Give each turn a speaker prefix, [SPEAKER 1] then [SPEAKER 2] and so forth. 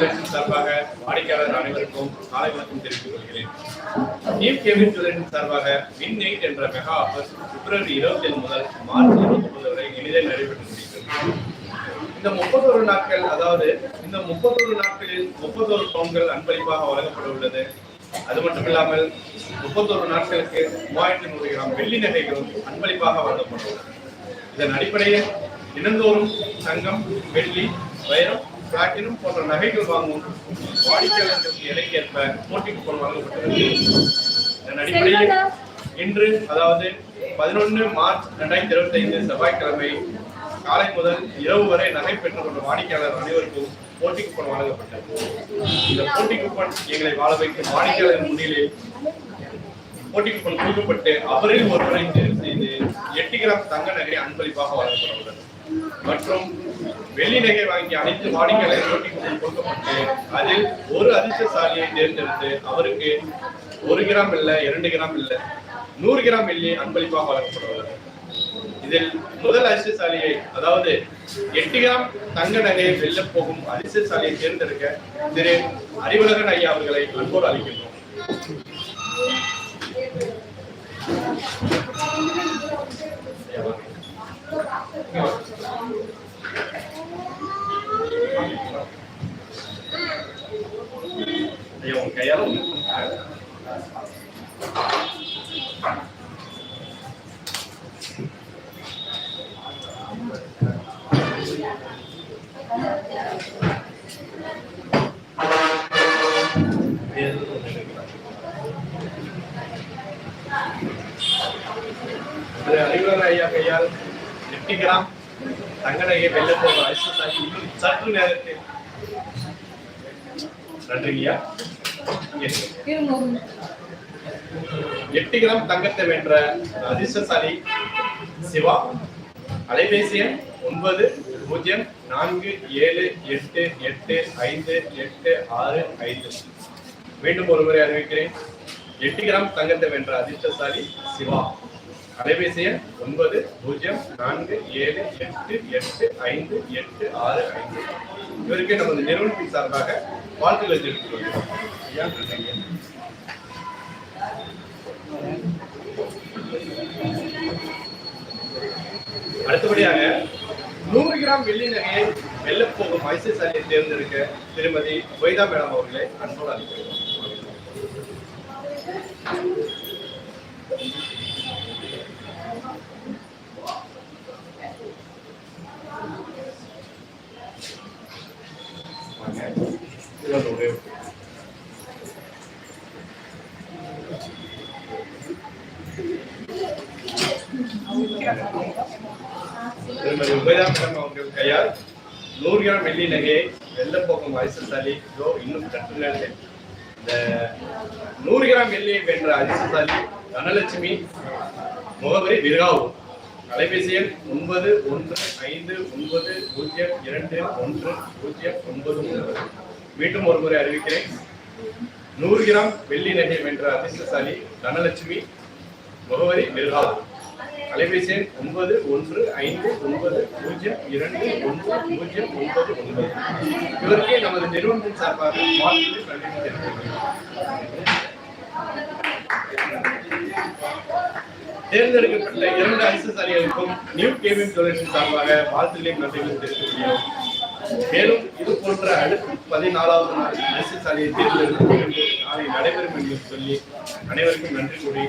[SPEAKER 1] ஜுவல்லர்ஸின் சார்பாக வாடிக்கையாளர் அனைவருக்கும் காலை வணக்கம் தெரிவித்துக் கொள்கிறேன். நியூ கேபின் ஜுவல்லர்ஸின் சார்பாக வின் நைட் என்ற மெகா ஆஃபர் பிப்ரவரி இருபத்தி ஏழு முதல் மார்ச் இருபத்தி ஒன்பது வரை எளிதில் நடைபெற்று முடிகிறது இந்த முப்பத்தொரு நாட்கள் அதாவது இந்த முப்பத்தொரு நாட்களில் முப்பத்தொரு பவுன்கள் அன்பளிப்பாக வழங்கப்பட உள்ளது. அது மட்டும் இல்லாமல் முப்பத்தொரு நாட்களுக்கு மூவாயிரத்தி நூறு கிராம் வெள்ளி நகைகளும் அன்பளிப்பாக வழங்கப்பட்டுள்ளது. இதன் அடிப்படையில் தினந்தோறும் தங்கம் வெள்ளி வைரம் பிளாட்டினம் போன்ற நகைகள் வாங்கும் வாடிக்கையாளர்களுக்கு எடைக்கேற்ப போட்டி கூப்பன் வழங்கப்பட்டுள்ளது இதன் அடிப்படையில் இன்று அதாவது பதினொன்று மார்ச் ரெண்டாயிரத்தி இருபத்தி ஐந்து செவ்வாய்க்கிழமை காலை முதல் இரவு வரை நகை பெற்றுக் கொண்ட வாடிக்கையாளர் அனைவருக்கும் போட்டி கூப்பன் வழங்கப்பட்டது இந்த போட்டி கூப்பன் எங்களை வாழ வைக்கும் வாடிக்கையாளர் முன்னிலையில் போட்டி கூப்பன் கொடுக்கப்பட்டு அவரில் ஒருவரை தேர்வு செய்து எட்டு கிராம் தங்க நகை அன்பளிப்பாக வழங்கப்பட உள்ளது. மற்றும் வெள்ளி நகை வாங்கிய அனைத்து வாடிக்கையாளர் போட்டி கொடுக்கப்பட்டு அதில் ஒரு அதிர்ஷ்டசாலியை தேர்ந்தெடுத்து அவருக்கு ஒரு கிராம் இல்லை இரண்டு கிராம் இல்லை நூறு கிராம் வெள்ளி அன்பளிப்பாக வழங்கப்பட இதில் முதல் அதிர்ஷ்டசாலியை அதாவது எட்டு கிராம் தங்க நகையை வெல்ல போகும் அதிர்ஷ்டசாலியை தேர்ந்தெடுக்க திரு அறிவுலகன் ஐயா அவர்களை அன்போடு அளிக்கின்றோம் ஐயா திரு அறிவுலகன் ஐயா கையால் எட்டு கிராம் தங்க நகையை வெல்ல போகும் அதிர்ஷ்டசாலி இன்னும் சற்று நேரத்தில் நன்றிங்கய்யா. எட்டு கிராம் தங்கத்தை வென்ற அதிர்ஷ்டசாலி சிவா. அலைபேசி எண் ஒன்பது பூஜ்ஜியம் நான்கு ஏழு எட்டு எட்டு ஐந்து எட்டு ஆறு ஐந்து. மீண்டும் ஒருமுறை அறிவிக்கிறேன். எட்டு கிராம் தங்கத்தை வென்ற அதிர்ஷ்டசாலி சிவா. அலைபேசி எண் ஒன்பது பூஜ்ஜியம் நான்கு ஏழு எட்டு எட்டு ஐந்து எட்டு ஆறு ஐந்து. இவருக்கு நமது நிறுவனத்தின் சார்பாக வாழ்த்துக்களை தெரிவித்துக் கொள்கிறோம். அடுத்தபடியாக நூறு கிராம் வெள்ளி நகையை வெல்லப் போகும் ஐசிஎஸ்ஐயை தேர்ந்தெடுக்க திருமதி வைதா மேடம் அவர்களை அன்போடு அனுப்பி வாங்க. இது வந்து ஒரே ஒரு திருமதி உபயதா அவர்கள் கையால் நூறு கிராம் வெள்ளி நகையை வெள்ளப்போக்கம் போகும் அதிர்ஷ்டசாலி இதோ இன்னும் சற்று நேரத்தில் இந்த நூறு கிராம் வெள்ளியை வென்ற அதிர்ஷ்டசாலி தனலட்சுமி முகவரி விருகாவூர் தொலைபேசி எண் ஒன்பது ஒன்று ஐந்து ஒன்பது பூஜ்ஜியம் இரண்டு ஒன்று பூஜ்ஜியம் ஒன்பது ஒன்பது மீண்டும் ஒரு முறை அறிவிக்கிறேன் நூறு கிராம் வெள்ளி நகை வென்ற அதிர்ஷ்டசாலி தனலட்சுமி முகவரி விருகாவூர் அலைபேசி எண் ஒன்பது ஒன்று ஐந்து ஒன்பது பூஜ்ஜியம் இரண்டு ஒன்று பூஜ்ஜியம் ஒன்பது ஒன்பது. இவருக்கே நமது நிறுவனத்தின் சார்பாக வாழ்த்து நன்றி தேர்ந்தெடுக்கப்பட்ட இரண்டு அரசு அதிர்ஷ்டசாலிகளுக்கும் நியூ கேமிங் தொழிற்சி சார்பாக வாழ்த்துக்களையும் நன்றிகளை தெரிவித்துக் கொள்கிறோம் மேலும் இது போன்ற அடுத்து பதினாலாவது நாள் அரசு சாலையை நிகழ்வு நாளை நடைபெறும் என்று சொல்லி அனைவருக்கும் நன்றி கூறி